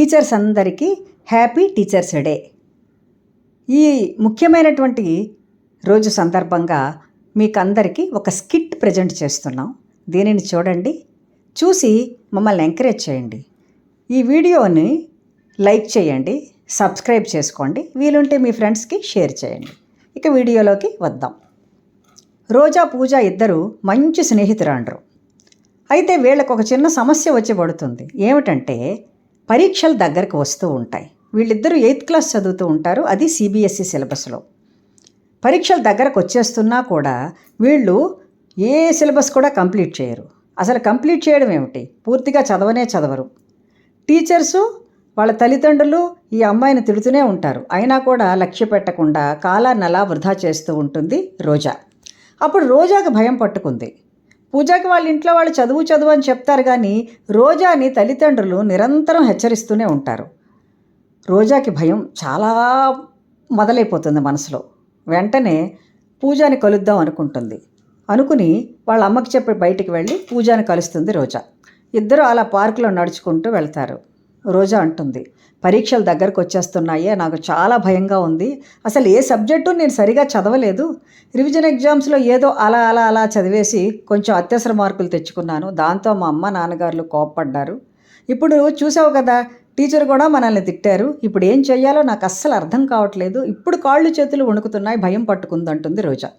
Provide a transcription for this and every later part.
Teachers అందరికీ happy teachers day. ఈ ముఖ్యమైనటువంటి రోజు సందర్భంగా మీకు అందరికీ ఒక స్కిట్ ప్రజెంట్ చేస్తున్నాం. దీనిని చూడండి. చూసి మమ్మల్ని ఎంకరేజ్ చేయండి. ఈ వీడియోని లైక్ చేయండి సబ్స్క్రైబ్ చేసుకోండి వీలుంటే మీ ఫ్రెండ్స్కి షేర్ చేయండి. ఇక వీడియోలోకి వద్దాం. రోజా పూజ ఇద్దరు మంచి స్నేహితురాండ్రు. అయితే వీళ్ళకు ఒక చిన్న సమస్య వచ్చి పడుతుంది. ఏమిటంటే పరీక్షలు దగ్గరకు వస్తూ ఉంటాయి. వీళ్ళిద్దరూ ఎయిత్ క్లాస్ చదువుతూ ఉంటారు. అది సిబిఎస్ఈ సిలబస్లో. పరీక్షలు దగ్గరకు వచ్చేస్తున్నా కూడా వీళ్ళు ఏ సిలబస్ కూడా కంప్లీట్ చేయరు. అసలు కంప్లీట్ చేయడం ఏమిటి? పూర్తిగా చదవనే చదవరు. టీచర్సు వాళ్ళ తల్లిదండ్రులు ఈ అమ్మాయిని తిడుతూనే ఉంటారు. అయినా కూడా లక్ష్య పెట్టకుండా కాలాన్ని అలా వృధా చేస్తూ ఉంటుంది రోజా. అప్పుడు రోజాకు భయం పట్టుకుంది. పూజకి వాళ్ళ ఇంట్లో వాళ్ళు చదువు చదువు అని చెప్తారు కానీ రోజాని తల్లిదండ్రులు నిరంతరం హెచ్చరిస్తూనే ఉంటారు. రోజాకి భయం చాలా మొదలైపోతుంది మనసులో. వెంటనే పూజాని కలుద్దాం అనుకుంటుంది. అనుకుని వాళ్ళ అమ్మకి చెప్పి బయటికి వెళ్ళి పూజాని కలుస్తుంది రోజా. ఇద్దరు అలా పార్కులో నడుచుకుంటూ వెళ్తారు. రోజా అంటుంది పరీక్షలు దగ్గరకు వచ్చేస్తున్నాయే. నాకు చాలా భయంగా ఉంది. అసలు ఏ సబ్జెక్టు నేను సరిగా చదవలేదు. రివిజన్ ఎగ్జామ్స్లో ఏదో అలా అలా అలా చదివేసి కొంచెం అత్యవసర మార్కులు తెచ్చుకున్నాను. దాంతో మా అమ్మ నాన్నగారులు కోప్పడ్డారు. ఇప్పుడు చూసావు కదా టీచర్ కూడా మనల్ని తిట్టారు. ఇప్పుడు ఏం చేయాలో నాకు అస్సలు అర్థం కావట్లేదు. ఇప్పుడు కాళ్ళు చేతులు వణుకుతున్నాయి. భయం పట్టుకుందంటుంది రోజా.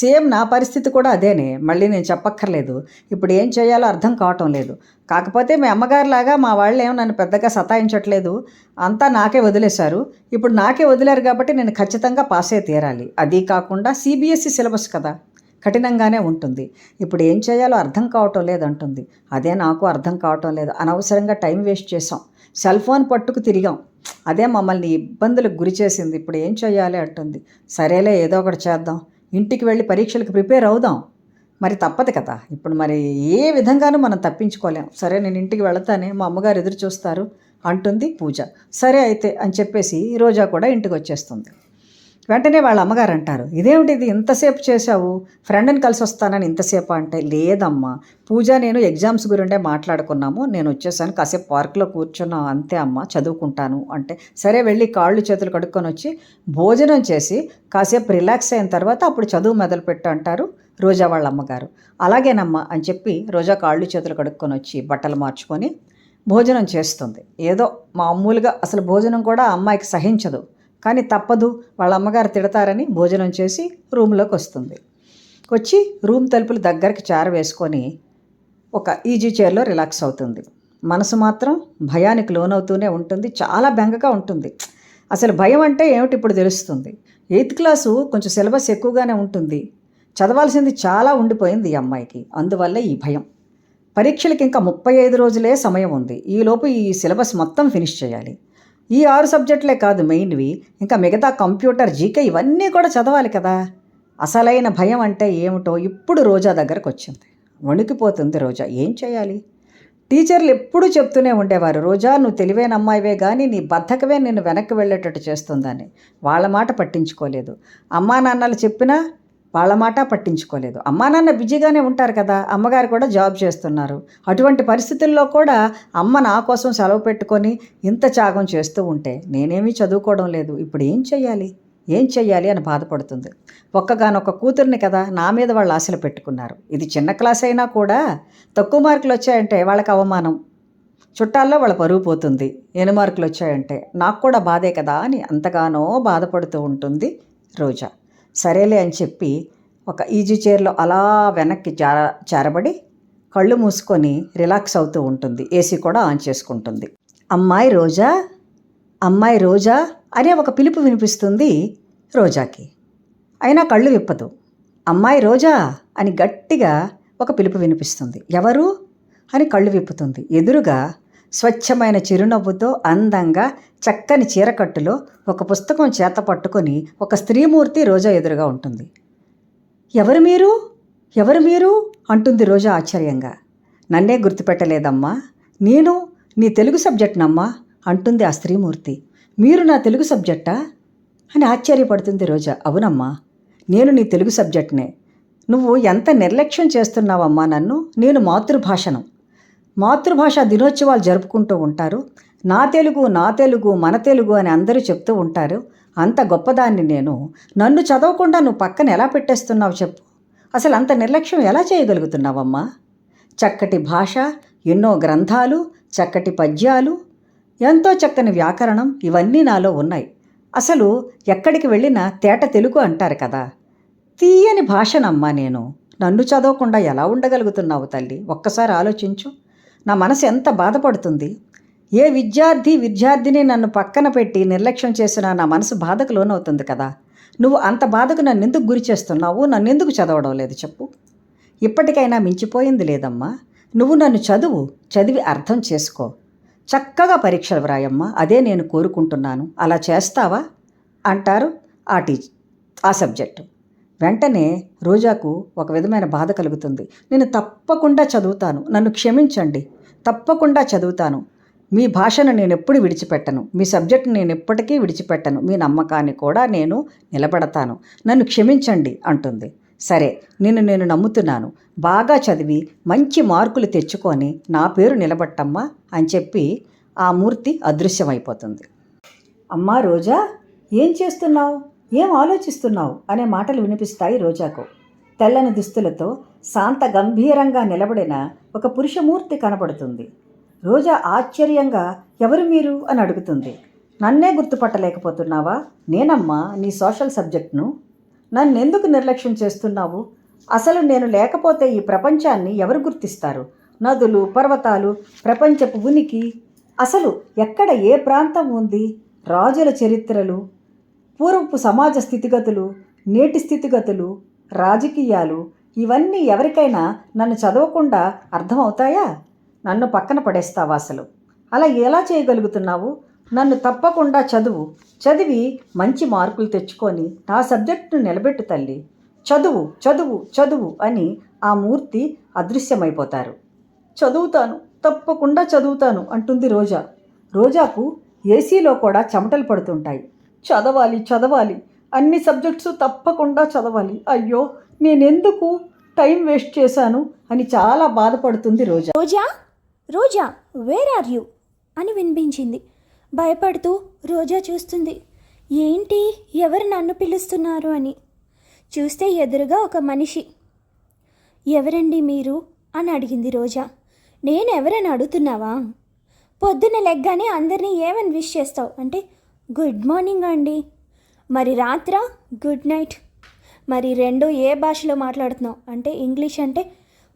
సేమ్ నా పరిస్థితి కూడా అదేనే. మళ్ళీ నేను చెప్పక్కర్లేదు. ఇప్పుడు ఏం చేయాలో అర్థం కావటం లేదు. కాకపోతే మీ అమ్మగారిలాగా మా వాళ్ళు ఏమో నన్ను పెద్దగా సతాయించట్లేదు. అంతా నాకే వదిలేశారు. ఇప్పుడు నాకే వదిలేరు కాబట్టి నేను ఖచ్చితంగా పాస్ అయి తీరాలి. అది కాకుండా సిబిఎస్ఈ సిలబస్ కదా. కఠినంగానే ఉంటుంది. ఇప్పుడు ఏం చేయాలో అర్థం కావటం లేదంటుంది. అదే నాకు అర్థం కావటం లేదు. అనవసరంగా టైం వేస్ట్ చేసాం సెల్ ఫోన్ పట్టుకు తిరిగాం. అదే మమ్మల్ని ఇబ్బందులకు గురి చేసింది. ఇప్పుడు ఏం చేయాలి అంటుంది. సరేలే ఏదో ఒకటి చేద్దాం. ఇంటికి వెళ్ళి పరీక్షలకు ప్రిపేర్ అవుదాం. మరి తప్పదు కదా. ఇప్పుడు మరి ఏ విధంగానూ మనం తప్పించుకోలేం. సరే నేను ఇంటికి వెళతానే మా అమ్మగారు ఎదురు చూస్తారు అంటుంది పూజ. సరే అయితే అని చెప్పేసి రోజా కూడా ఇంటికి వచ్చేస్తుంది. వెంటనే వాళ్ళ అమ్మగారు అంటారు ఇదేమిటి ఇది? ఇంతసేపు చేశావు? ఫ్రెండ్ని కలిసి వస్తానని ఇంతసేపు? అంటే లేదమ్మా పూజ నేను ఎగ్జామ్స్ గురిండే మాట్లాడుకున్నాము. నేను వచ్చేసాను. కాసేపు పార్క్లో కూర్చున్నాను అంతే అమ్మ చదువుకుంటాను. అంటే సరే వెళ్ళి కాళ్ళు చేతులు కడుక్కొని వచ్చి భోజనం చేసి కాసేపు రిలాక్స్ అయిన తర్వాత అప్పుడు చదువు మొదలుపెట్టు అంటారు రోజా వాళ్ళ అమ్మగారు. అలాగేనమ్మా అని చెప్పి రోజా కాళ్ళు చేతులు కడుక్కొని వచ్చి బట్టలు మార్చుకొని భోజనం చేస్తుంది. ఏదో మామూలుగా అసలు భోజనం కూడా అమ్మాయికి సహించదు. కానీ తప్పదు వాళ్ళ అమ్మగారు తిడతారని భోజనం చేసి రూమ్లోకి వస్తుంది. వచ్చి రూమ్ తలుపులు దగ్గరికి చార వేసుకొని ఒక ఈజీ చైర్లో రిలాక్స్ అవుతుంది. మనసు మాత్రం భయానికి లోనవుతూనే ఉంటుంది. చాలా బెంగగా ఉంటుంది. అసలు భయం అంటే ఏమిటి ఇప్పుడు తెలుస్తుంది. ఎయిత్ క్లాసు కొంచెం సిలబస్ ఎక్కువగానే ఉంటుంది. చదవాల్సింది చాలా ఉండిపోయింది ఈ అమ్మాయికి. అందువల్ల ఈ భయం. పరీక్షలకు ఇంకా ముప్పై ఐదు రోజులే సమయం ఉంది. ఈలోపు ఈ సిలబస్ మొత్తం ఫినిష్ చేయాలి. ఈ ఆరు సబ్జెక్టులే కాదు మెయిన్వి. ఇంకా మిగతా కంప్యూటర్ జీకే ఇవన్నీ కూడా చదవాలి కదా. అసలైన భయం అంటే ఏమిటో ఇప్పుడు రోజా దగ్గరకు వచ్చింది వణికిపోతుంది రోజా. ఏం చేయాలి? టీచర్లు ఎప్పుడూ చెప్తూనే ఉండేవారు రోజా నువ్వు తెలివైన అమ్మాయివే కానీ నీ బద్ధకమే నిన్ను వెనక్కి వెళ్ళేటట్టు చేస్తుందని. వాళ్ళ మాట పట్టించుకోలేదు. అమ్మా నాన్నలు చెప్పినా వాళ్ళ మాట పట్టించుకోలేదు. అమ్మా నాన్న బిజీగానే ఉంటారు కదా అమ్మగారు కూడా జాబ్ చేస్తున్నారు. అటువంటి పరిస్థితుల్లో కూడా అమ్మ నా కోసం సెలవు పెట్టుకొని ఇంత త్యాగం చేస్తూ ఉంటే నేనేమీ చదువుకోవడం లేదు. ఇప్పుడు ఏం చెయ్యాలి? ఏం చెయ్యాలి అని బాధపడుతుంది. ఒక్కగానొక్క కూతుర్ని కదా నా మీద వాళ్ళు ఆశలు పెట్టుకున్నారు. ఇది చిన్న క్లాస్ అయినా కూడా తక్కువ మార్కులు వచ్చాయంటే వాళ్ళకి అవమానం. చుట్టాల్లో వాళ్ళ పరువు పోతుంది. ఎన్ని మార్కులు వచ్చాయంటే నాకు కూడా బాధే కదా అని అంతగానో బాధపడుతూ ఉంటుంది రోజా. సరేలే అని చెప్పి ఒక ఈజీ చైర్లో అలా వెనక్కి జార చేరబడి కళ్ళు మూసుకొని రిలాక్స్ అవుతూ ఉంటుంది. ఏసీ కూడా ఆన్ చేసుకుంటుంది. అమ్మాయి రోజా? అమ్మాయి రోజా? అనే ఒక పిలుపు వినిపిస్తుంది రోజాకి. అయినా కళ్ళు విప్పదు. అమ్మాయి రోజా? అని గట్టిగా ఒక పిలుపు వినిపిస్తుంది. ఎవరు? అని కళ్ళు విప్పుతుంది. ఎదురుగా స్వచ్ఛమైన చిరునవ్వుతో అందంగా చక్కని చీరకట్టులో ఒక పుస్తకం చేత పట్టుకొని ఒక స్త్రీమూర్తి రోజా ఎదురుగా ఉంటుంది. ఎవరు మీరు? ఎవరు మీరు? అంటుంది రోజా ఆశ్చర్యంగా. నన్నే గుర్తుపెట్టలేదమ్మా. నేను నీ తెలుగు సబ్జెక్ట్నమ్మా అంటుంది ఆ స్త్రీమూర్తి. మీరు నా తెలుగు సబ్జెక్టా? అని ఆశ్చర్యపడుతుంది రోజా. అవునమ్మా. నేను నీ తెలుగు సబ్జెక్ట్నే. నువ్వు ఎంత నిర్లక్ష్యం చేస్తున్నావమ్మా నన్ను. నేను మాతృభాషను. మాతృభాష దినోత్సవాలు జరుపుకుంటూ ఉంటారు. నా తెలుగు నా తెలుగు మన తెలుగు అని అందరూ చెప్తూ ఉంటారు. అంత గొప్పదాన్ని నేను. నన్ను చదవకుండా నువ్వు పక్కన ఎలా పెట్టేస్తున్నావు చెప్పు. అసలు అంత నిర్లక్ష్యం ఎలా చేయగలుగుతున్నావమ్మా? చక్కటి భాష ఎన్నో గ్రంథాలు చక్కటి పద్యాలు ఎంతో చక్కని వ్యాకరణం ఇవన్నీ నాలో ఉన్నాయి. అసలు ఎక్కడికి వెళ్ళినా తేట తెలుగు అంటారు కదా. తీయని భాషనమ్మా నేను. నన్ను చదవకుండా ఎలా ఉండగలుగుతున్నావు తల్లి? ఒక్కసారి ఆలోచించు. నా మనసు ఎంత బాధపడుతుంది? ఏ విద్యార్థి విద్యార్థిని నన్ను పక్కన పెట్టి నిర్లక్ష్యం చేసినా నా మనసు బాధకు లోనవుతుంది కదా? నువ్వు అంత బాధకు నన్ను ఎందుకు గురి చేస్తున్నావు? నన్ను ఎందుకు చదవడం లేదు చెప్పు. ఇప్పటికైనా మించిపోయింది లేదమ్మా. నువ్వు నన్ను చదువు చదివి అర్థం చేసుకో. చక్కగా పరీక్షలు వ్రాయమ్మా. అదే నేను కోరుకుంటున్నాను. అలా చేస్తావా? అంటారు ఆ టీచ్ ఆ సబ్జెక్టు. వెంటనే రోజాకు ఒక విధమైన బాధ కలుగుతుంది. నేను తప్పకుండా చదువుతాను. నన్ను క్షమించండి. తప్పకుండా చదువుతాను. మీ భాషను నేను ఎప్పుడు విడిచిపెట్టను. మీ సబ్జెక్ట్ నేను ఎప్పటికీ విడిచిపెట్టను. మీ నమ్మకాన్ని కూడా నేను నిలబడతాను. నన్ను క్షమించండి అంటుంది. సరే నిన్ను నేను నమ్ముతున్నాను. బాగా చదివి మంచి మార్కులు తెచ్చుకొని నా పేరు నిలబట్టమ్మా అని చెప్పి ఆ మూర్తి అదృశ్యమైపోతుంది. అమ్మా రోజా ఏం చేస్తున్నావు? ఏం ఆలోచిస్తున్నావు? అనే మాటలు వినిపిస్తాయి రోజాకు. తెల్లని దుస్తులతో శాంత గంభీరంగా నిలబడిన ఒక పురుషమూర్తి కనబడుతుంది. రోజా ఆశ్చర్యంగా ఎవరు మీరు? అని అడుగుతుంది. నన్నే గుర్తుపట్టలేకపోతున్నావా? నేనమ్మా నీ సోషల్ సబ్జెక్ట్ను. నన్నెందుకు నిర్లక్ష్యం చేస్తున్నావు? అసలు నేను లేకపోతే ఈ ప్రపంచాన్ని ఎవరు గుర్తిస్తారు? నదులు పర్వతాలు ప్రపంచపు ఉనికి. అసలు ఎక్కడ ఏ ప్రాంతం ఉంది? రాజుల చరిత్రలు పూర్వపు సమాజ స్థితిగతులు నేటి స్థితిగతులు రాజకీయాలు ఇవన్నీ ఎవరికైనా నన్ను చదవకుండా అర్థమవుతాయా? నన్ను పక్కన పడేస్తావా అసలు? అలా ఎలా చేయగలుగుతున్నావు? నన్ను తప్పకుండా చదువు. చదివి మంచి మార్కులు తెచ్చుకొని నా సబ్జెక్టును నిలబెట్టు తల్లి. చదువు చదువు చదువు అని ఆ మూర్తి అదృశ్యమైపోతారు. చదువుతాను తప్పకుండా చదువుతాను అంటుంది రోజా. రోజాకు ఏసీలో కూడా చెమటలు పడుతుంటాయి. చదవాలి చదవాలి. అన్ని సబ్జెక్ట్స్ తప్పకుండా చదవాలి. అయ్యో నేనెందుకు టైం వేస్ట్ చేశాను అని చాలా బాధపడుతుంది Roja. Roja Roja where are you అని వినిపించింది. భయపడుతూ రోజా చూస్తుంది. ఏంటి ఎవరు నన్ను పిలుస్తున్నారు అని? చూస్తే ఎదురుగా ఒక మనిషి. ఎవరండి మీరు? అని అడిగింది రోజా. నేను ఎవరని అడుగుతున్నావా? పొద్దున లెగ్గానే అందరినీ ఏమని విష్ చేస్తావు? అంటే గుడ్ మార్నింగ్ అండి. మరి రాత్ర? Good night. మరి రెండు ఏ భాషలో మాట్లాడుతున్నావు? అంటే ఇంగ్లీష్ అంటే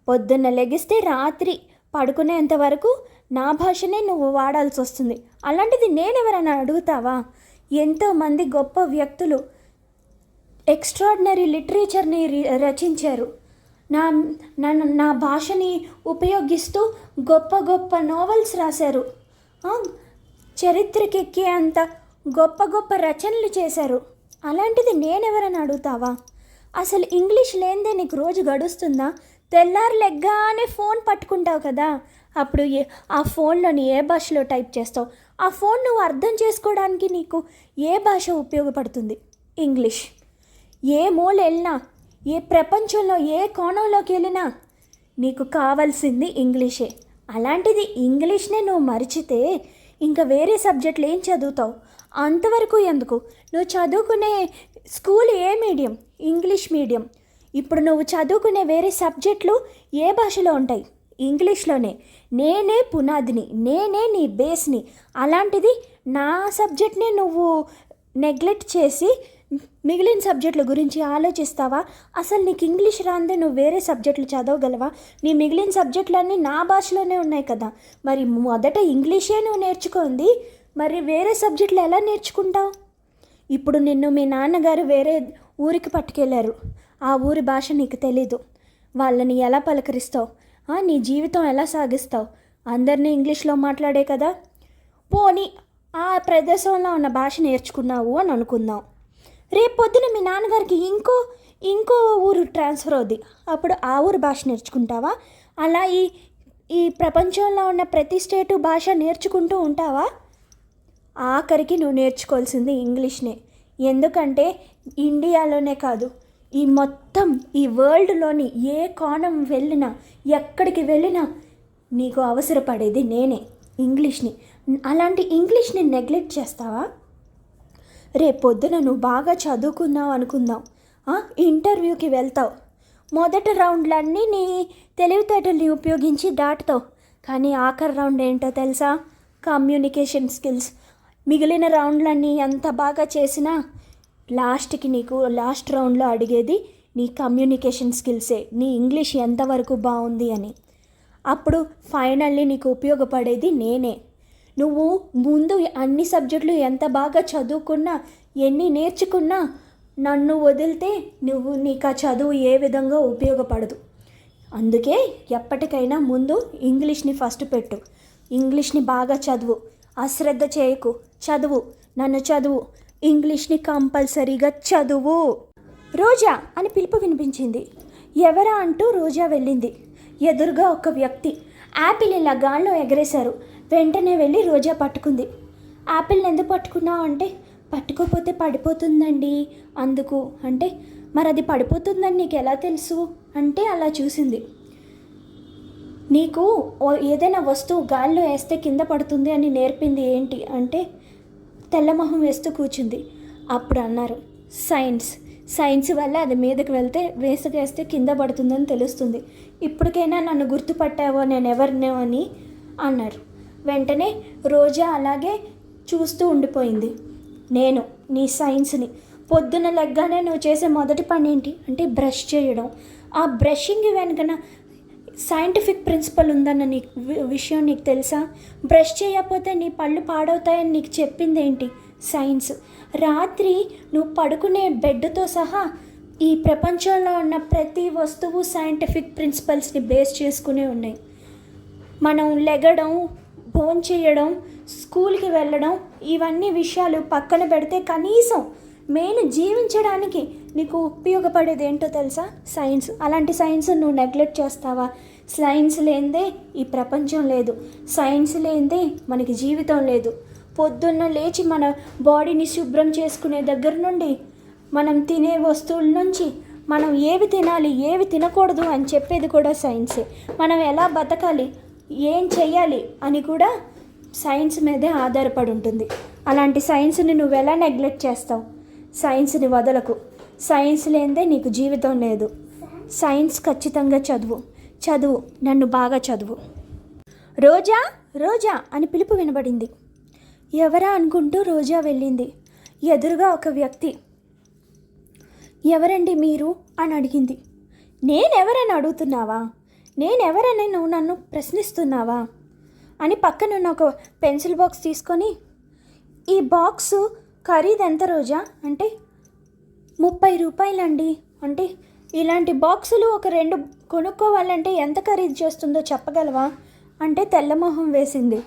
పొద్దున్న లెగిస్తే రాత్రి పడుకునేంత వరకు నా భాషనే నువ్వు వాడాల్సి వస్తుంది. అలాంటిది నేనెవరైనా అడుగుతావా? ఎంతోమంది గొప్ప వ్యక్తులు ఎక్స్ట్రాడినరీ లిటరేచర్ని రచించారు. నా నన్ను నా భాషని ఉపయోగిస్తూ గొప్ప గొప్ప నోవెల్స్ రాశారు. చరిత్రకెక్కే అంత గొప్ప గొప్ప రచనలు చేశారు. అలాంటిది నేనెవరని అడుగుతావా? అసలు ఇంగ్లీష్ లేనిదే నీకు రోజు గడుస్తుందా? తెల్లారు లెగ్గానే ఫోన్ పట్టుకుంటావు కదా. అప్పుడు ఏ ఆ ఫోన్లోని ఏ భాషలో టైప్ చేస్తావు? ఆ ఫోన్ నువ్వు అర్థం చేసుకోవడానికి నీకు ఏ భాష ఉపయోగపడుతుంది? ఇంగ్లీష్. ఏ మూల వెళ్ళినా ఏ ప్రపంచంలో ఏ కోణంలోకి వెళ్ళినా నీకు కావాల్సింది ఇంగ్లీషే. అలాంటిది ఇంగ్లీష్నే నువ్వు మరిచితే ఇంకా వేరే సబ్జెక్టులు ఏం చదువుతావు? అంతవరకు ఎందుకు? నువ్వు చదువుకునే స్కూల్ ఏ మీడియం? English medium. ఇప్పుడు నువ్వు చదువుకునే వేరే సబ్జెక్టులు ఏ భాషలో ఉంటాయి? ఇంగ్లీష్లోనే. నేనే పునాదిని నేనే నీ బేస్ని. అలాంటిది నా సబ్జెక్ట్ని నువ్వు నెగ్లెక్ట్ చేసి మిగిలిన సబ్జెక్టుల గురించి ఆలోచిస్తావా? అసలు నీకు ఇంగ్లీష్ రాందే నువ్వు వేరే సబ్జెక్టులు చదవగలవా? నీ మిగిలిన సబ్జెక్టులన్నీ నా భాషలోనే ఉన్నాయి కదా. మరి మొదట ఇంగ్లీషే నువ్వు నేర్చుకుంది మరి వేరే సబ్జెక్టులు ఎలా నేర్చుకుంటావు? ఇప్పుడు నిన్ను మీ నాన్నగారు వేరే ఊరికి పట్టుకెళ్ళారు ఆ ఊరి భాష నీకు తెలీదు. వాళ్ళని ఎలా పలకరిస్తావు? ఆ, నీ జీవితం ఎలా సాగిస్తావు? అందరినీ ఇంగ్లీష్లో మాట్లాడే కదా? పోనీ ఆ ప్రదేశంలో ఉన్న భాష నేర్చుకున్నావు అని అనుకుందాం. రేపు పొద్దున మీ నాన్నగారికి ఇంకో ఇంకో ఊరు ట్రాన్స్ఫర్ అవుద్ది. అప్పుడు ఆ ఊరు భాష నేర్చుకుంటావా? అలా ఈ ఈ ప్రపంచంలో ఉన్న ప్రతి స్టేటు భాష నేర్చుకుంటూ ఉంటావా? ఆఖరికి నువ్వు నేర్చుకోవాల్సింది ఇంగ్లీష్నే. ఎందుకంటే ఇండియాలోనే కాదు ఈ మొత్తం ఈ వరల్డ్లోని ఏ కోణం వెళ్ళినా ఎక్కడికి వెళ్ళినా నీకు అవసరపడేది నేనే ఇంగ్లీష్ని. అలాంటి ఇంగ్లీష్ని నెగ్లెక్ట్ చేస్తావా? రేపొద్దున నువ్వు బాగా చదువుకున్నావు అనుకుందాం. ఇంటర్వ్యూకి వెళ్తావు. మొదటి రౌండ్లన్నీ నీ తెలివితేటల్ని ఉపయోగించి దాటుతావు. కానీ ఆఖరి రౌండ్ ఏంటో తెలుసా? Communication skills. మిగిలిన రౌండ్లన్నీ ఎంత బాగా చేసినా లాస్ట్కి నీకు లాస్ట్ రౌండ్లో అడిగేది నీ కమ్యూనికేషన్ స్కిల్సే నీ ఇంగ్లీష్ ఎంతవరకు బాగుంది అని. అప్పుడు ఫైనల్లీ నీకు ఉపయోగపడేది నేనే. నువ్వు ముందు అన్ని సబ్జెక్టులు ఎంత బాగా చదువుకున్నా ఎన్ని నేర్చుకున్నా నన్ను వదిలితే నువ్వు నీకు ఆ చదువు ఏ విధంగా ఉపయోగపడదు. అందుకే ఎప్పటికైనా ముందు ఇంగ్లీష్ని ఫస్ట్ పెట్టు. ఇంగ్లీష్ని బాగా చదువు. అశ్రద్ధ చేయకు. చదువు. నన్ను చదువు. ఇంగ్లీష్ని కంపల్సరీగా చదువు. రోజా అని పిలుపు వినిపించింది. ఎవరా అంటూ రోజా వెళ్ళింది. ఎదురుగా ఒక వ్యక్తి యాపిల్ ఇలా గాల్లో ఎగరేశారు. వెంటనే వెళ్ళి రోజా పట్టుకుంది. యాపిల్ని ఎందుకు పట్టుకున్నావు అంటే పట్టుకోపోతే పడిపోతుందండి అందుకు. అంటే మరి అది పడిపోతుందని నీకు ఎలా తెలుసు? అంటే అలా చూసింది. నీకు ఓ- ఏదైనా వస్తువు గాల్లో వేస్తే కింద పడుతుంది అని నేర్పింది ఏంటి? అంటే తెల్లమొహం వేస్తూ కూర్చుంది. అప్పుడు అన్నారు సైన్స్. సైన్స్ వల్ల అది మీదకి వెళ్తే వేసుకేస్తే కింద పడుతుందని తెలుస్తుంది. ఇప్పటికైనా నన్ను గుర్తుపట్టావో నేను ఎవరినో అని అన్నారు. వెంటనే రోజా అలాగే చూస్తూ ఉండిపోయింది. నేను నీ సైన్స్ని. పొద్దున లెగ్గానే నువ్వు చేసే మొదటి పని ఏంటి అంటే బ్రష్ చేయడం. ఆ బ్రషింగ్ వెనుకన సైంటిఫిక్ ప్రిన్సిపల్ ఉందన్న నీకు వి- విషయం నీకు తెలుసా? బ్రష్ చేయకపోతే నీ పళ్ళు పాడవుతాయని నీకు చెప్పింది ఏంటి సైన్స్. రాత్రి నువ్వు పడుకునే బెడ్తో సహా ఈ ప్రపంచంలో ఉన్న ప్రతి వస్తువు సైంటిఫిక్ ప్రిన్సిపల్స్ని బేస్ చేసుకునే ఉన్నాయి. మనం లెగడం భోన్ చేయడం స్కూల్కి వెళ్ళడం ఇవన్నీ విషయాలు పక్కన పెడితే కనీసం మెయిన్ జీవించడానికి నీకు ఉపయోగపడేది ఏంటో తెలుసా? సైన్స్. అలాంటి సైన్స్ నువ్వు నెగ్లెక్ట్ చేస్తావా? సైన్స్ లేనిదే ఈ ప్రపంచం లేదు. సైన్స్ లేనిదే మనకి జీవితం లేదు. పొద్దున్న లేచి మన బాడీని శుభ్రం చేసుకునే దగ్గర నుండి మనం తినే వస్తువుల నుంచి మనం ఏవి తినాలి ఏవి తినకూడదు అని చెప్పేది కూడా సైన్సే. మనం ఎలా బతకాలి ఏం చేయాలి అని కూడా సైన్స్ మీదే ఆధారపడి ఉంటుంది. అలాంటి సైన్స్ని నువ్వు ఎలా నెగ్లెక్ట్ చేస్తావు? సైన్స్ని వదలకు. సైన్స్ లేనిదే నీకు జీవితం లేదు. సైన్స్ ఖచ్చితంగా చదువు. చదువు. నన్ను బాగా చదువు. రోజా రోజా అని పిలుపు వినబడింది. ఎవరా అనుకుంటూ రోజా వెళ్ళింది. ఎదురుగా ఒక వ్యక్తి. ఎవరండి మీరు? అని అడిగింది. నేనెవరని అడుగుతున్నావా? నేనెవరని నువ్వు నన్ను ప్రశ్నిస్తున్నావా? అని పక్కనున్న ఒక పెన్సిల్ బాక్స్ తీసుకొని ఈ బాక్స్ ఖరీదు ఎంత రోజా? అంటే ముప్పై రూపాయలండి. అంటే ఇలాంటి బాక్సులు ఒక రెండు కొనుక్కోవాలంటే ఎంత ఖరీదు చేస్తుందో చెప్పగలవా? అంటే తెల్లమొహం వేసింది.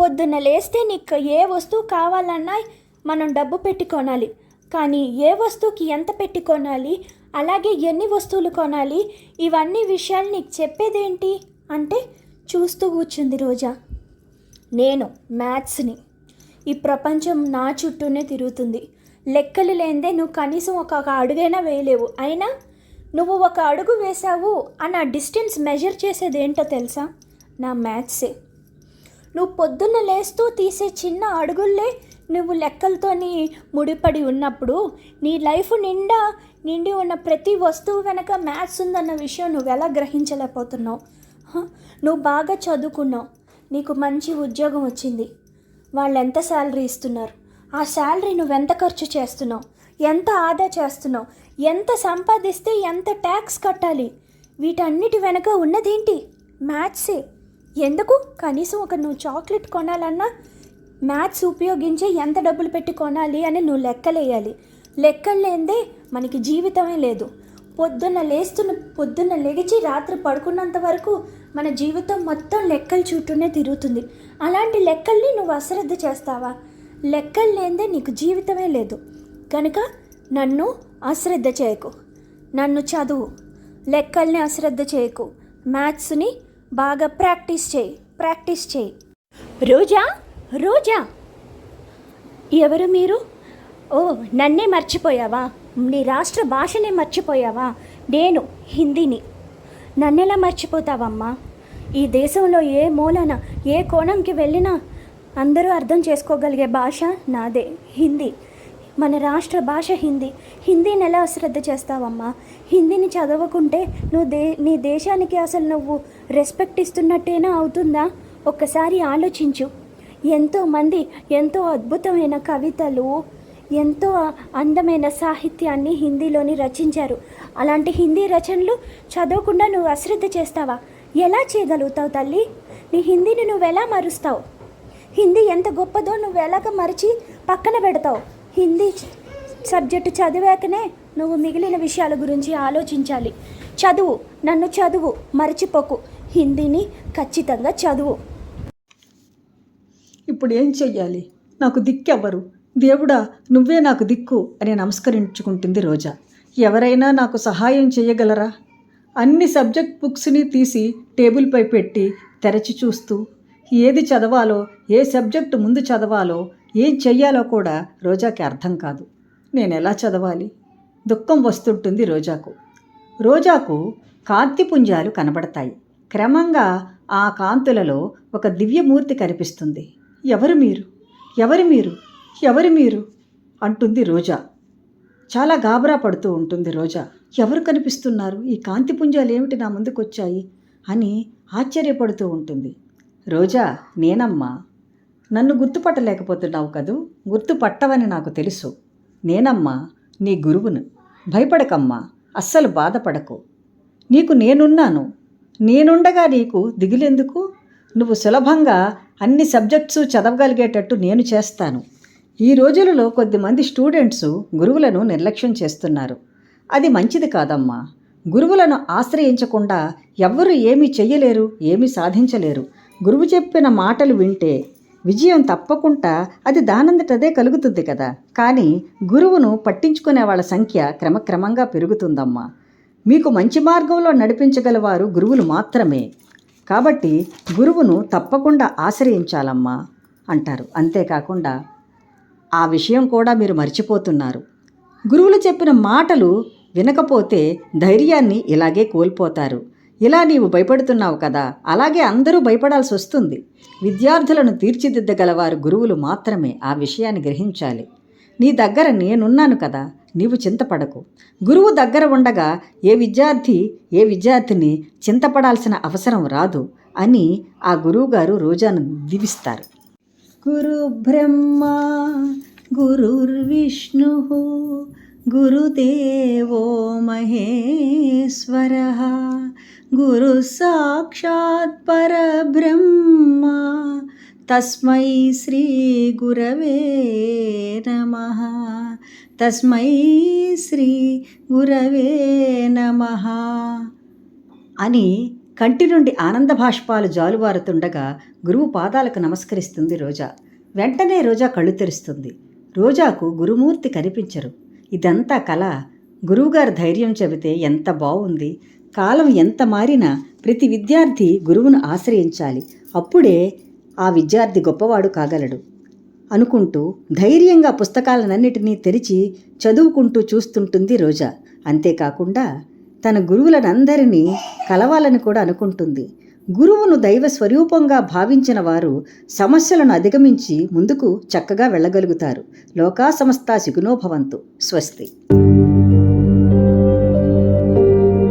పొద్దున్న లేస్తే నీకు ఏ వస్తువు కావాలన్నా మనం డబ్బు పెట్టి కొనాలి. కానీ ఏ వస్తువుకి ఎంత పెట్టి కొనాలి? అలాగే ఎన్ని వస్తువులు కొనాలి? ఇవన్నీ విషయాలు నీకు చెప్పేదేంటి? అంటే చూస్తూ కూర్చుంది రోజా. నేను మ్యాథ్స్ని. ఈ ప్రపంచం నా చుట్టూనే తిరుగుతుంది. లెక్కలు లేనిదే నువ్వు కనీసం ఒక అడుగైనా వేయలేవు. అయినా నువ్వు ఒక అడుగు వేసావు అని ఆ డిస్టెన్స్ మెజర్ చేసేది ఏంటో తెలుసా? నా మ్యాథ్సే నువ్వు పొద్దున్న లేస్తూ తీసే చిన్న అడుగుల్లే నువ్వు లెక్కలతోని ముడిపడి ఉన్నప్పుడు నీ లైఫ్ నిండా నిండి ఉన్న ప్రతి వస్తువు వెనక మ్యాథ్స్ ఉందన్న విషయం నువ్వు ఎలా గ్రహించలేకపోతున్నావు? నువ్వు బాగా చదువుకున్నావు. నీకు మంచి ఉద్యోగం వచ్చింది. వాళ్ళు ఎంత శాలరీ ఇస్తున్నారు? ఆ శాలరీ నువ్వెంత ఖర్చు చేస్తున్నావు? ఎంత ఆదా చేస్తున్నావు? ఎంత సంపాదిస్తే ఎంత ట్యాక్స్ కట్టాలి? వీటన్నిటి వెనక ఉన్నదేంటి? మ్యాథ్సే. ఎందుకు? కనీసం ఒక నువ్వు చాక్లెట్ కొనాలన్నా మ్యాథ్స్ ఉపయోగించి ఎంత డబ్బులు పెట్టి కొనాలి అని నువ్వు లెక్కలేయాలి. లెక్కలు లేనిదే మనకి జీవితమే లేదు. పొద్దున్న లేస్తున్న పొద్దున్న లెగిచి రాత్రి పడుకున్నంత వరకు మన జీవితం మొత్తం లెక్కల చుట్టూనే తిరుగుతుంది. అలాంటి లెక్కల్ని నువ్వు అశ్రద్ధ చేస్తావా? లెక్కలు లేనిదే నీకు జీవితమే లేదు. కనుక నన్ను అశ్రద్ధ చేయకు. నన్ను చదువు. లెక్కల్ని అశ్రద్ధ చేయకు. మ్యాథ్స్ని బాగా ప్రాక్టీస్ చేయి. ప్రాక్టీస్ చేయి. రోజా? రోజా? ఎవరు మీరు? ఓ నన్నే మర్చిపోయావా? నీ రాష్ట్ర భాషనే మర్చిపోయావా? నేను హిందీని. నన్నెలా మర్చిపోతావమ్మా? ఈ దేశంలో ఏ మూలన ఏ కోణంకి వెళ్ళినా అందరూ అర్థం చేసుకోగలిగే భాష నాదే హిందీ. మన రాష్ట్ర భాష హిందీ. హిందీని ఎలా అశ్రద్ధ చేస్తావమ్మా? హిందీని చదవకుంటే నువ్వు దే నీ దేశానికి అసలు నువ్వు రెస్పెక్ట్ ఇస్తున్నట్టేనా అవుతుందా? ఒక్కసారి ఆలోచించు. ఎంతోమంది ఎంతో అద్భుతమైన కవితలు ఎంతో అందమైన సాహిత్యాన్ని హిందీలోని రచించారు. అలాంటి హిందీ రచనలు చదవకుండా నువ్వు అశ్రద్ధ చేస్తావా? ఎలా చేయగలుగుతావు తల్లి? నీ హిందీని నువ్వు ఎలా మరుస్తావు? హిందీ ఎంత గొప్పదో నువ్వు ఎలాగ మరిచి పక్కన పెడతావు? హిందీ సబ్జెక్టు చదివాకనే నువ్వు మిగిలిన విషయాల గురించి ఆలోచించాలి. చదువు నన్ను చదువు మర్చిపోకు. హిందీని ఖచ్చితంగా చదువు. ఇప్పుడు ఏం చెయ్యాలి? నాకు దిక్కెవ్వరు. దేవుడా నువ్వే నాకు దిక్కు అని నమస్కరించుకుంటుంది రోజా. ఎవరైనా నాకు సహాయం చేయగలరా అన్ని సబ్జెక్ట్ బుక్స్ని తీసి టేబుల్పై పెట్టి తెరచి చూస్తూ ఏది చదవాలో ఏ సబ్జెక్టు ముందు చదవాలో ఏం చెయ్యాలో కూడా రోజాకి అర్థం కాదు. నేను ఎలా చదవాలి? దుఃఖం వస్తుంటుంది రోజాకు. రోజాకు కాంతి పుంజాలు కనబడతాయి. క్రమంగా ఆ కాంతులలో ఒక దివ్యమూర్తి కనిపిస్తుంది. ఎవరు మీరు? ఎవరు మీరు? ఎవరు మీరు? అంటుంది రోజా. చాలా గాబరా పడుతూ ఉంటుంది రోజా. ఎవరు కనిపిస్తున్నారు? ఈ కాంతి పుంజాలు ఏమిటి నా ముందుకు వచ్చాయి అని ఆశ్చర్యపడుతూ ఉంటుంది. రోజా నేనమ్మా. నన్ను గుర్తుపట్టలేకపోతున్నావు కదూ? గుర్తుపట్టవని నాకు తెలుసు. నేనమ్మా నీ గురువును. భయపడకమ్మా అస్సలు బాధపడకు. నీకు నేనున్నాను. నేనుండగా నీకు దిగులెందుకు? నువ్వు సులభంగా అన్ని సబ్జెక్ట్స్ చదవగలిగేటట్టు నేను చేస్తాను. ఈ రోజులలో కొద్దిమంది స్టూడెంట్స్ గురువులను నిర్లక్ష్యం చేస్తున్నారు. అది మంచిది కాదమ్మా. గురువులను ఆశ్రయించకుండా ఎవ్వరూ ఏమీ చెయ్యలేరు ఏమీ సాధించలేరు. గురువు చెప్పిన మాటలు వింటే విజయం తప్పకుండా అది దానంతటదే కలుగుతుంది కదా. కానీ గురువును పట్టించుకునే వాళ్ళ సంఖ్య క్రమక్రమంగా పెరుగుతుందమ్మా. మీకు మంచి మార్గంలో నడిపించగలవారు గురువులు మాత్రమే. కాబట్టి గురువును తప్పకుండా ఆశ్రయించాలమ్మా అంటారు. అంతేకాకుండా ఆ విషయం కూడా మీరు మర్చిపోతున్నారు. గురువులు చెప్పిన మాటలు వినకపోతే ధైర్యాన్ని ఇలాగే కోల్పోతారు. ఇలా నీవు భయపడుతున్నావు కదా అలాగే అందరూ భయపడాల్సి వస్తుంది. విద్యార్థులను తీర్చిదిద్దగలవారు గురువులు మాత్రమే ఆ విషయాన్ని గ్రహించాలి. నీ దగ్గర నేనున్నాను కదా నీవు చింతపడకు. గురువు దగ్గర ఉండగా ఏ విద్యార్థి ఏ విద్యార్థిని చింతపడాల్సిన అవసరం రాదు అని ఆ గురువుగారు రోజాను దీవిస్తారు. గురు బ్రహ్మ గురుర్విష్ణు గురుదేవో మహేశ్వర. గురు సాక్షాత్ పరబ్రహ్మ. తస్మై శ్రీ గురవే నమ. తస్మై శ్రీ గురవే నమ. అని కంటి నుండి ఆనంద భాష్పాలు జాలువారుతుండగా గురువు పాదాలకు నమస్కరిస్తుంది రోజా. వెంటనే రోజా కళ్ళు తెరుస్తుంది. రోజాకు గురుమూర్తి కనిపించరు. ఇదంతా కళ గురువుగారు ధైర్యం చెబితే ఎంత బాగుంది కాలం ఎంత మారినా ప్రతి విద్యార్థి గురువును ఆశ్రయించాలి. అప్పుడే ఆ విద్యార్థి గొప్పవాడు కాగలడు. అనుకుంటూ ధైర్యంగా పుస్తకాలనన్నిటినీ తెరిచి చదువుకుంటూ చూస్తుంటుంది రోజా. అంతేకాకుండా తన గురువులనందరినీ కలవాలని కూడా అనుకుంటుంది. గురువును దైవ స్వరూపంగా భావించిన వారు సమస్యలను అధిగమించి ముందుకు చక్కగా వెళ్ళగలుగుతారు. లోకా సమస్త సుఖినోభవంతు స్వస్తి.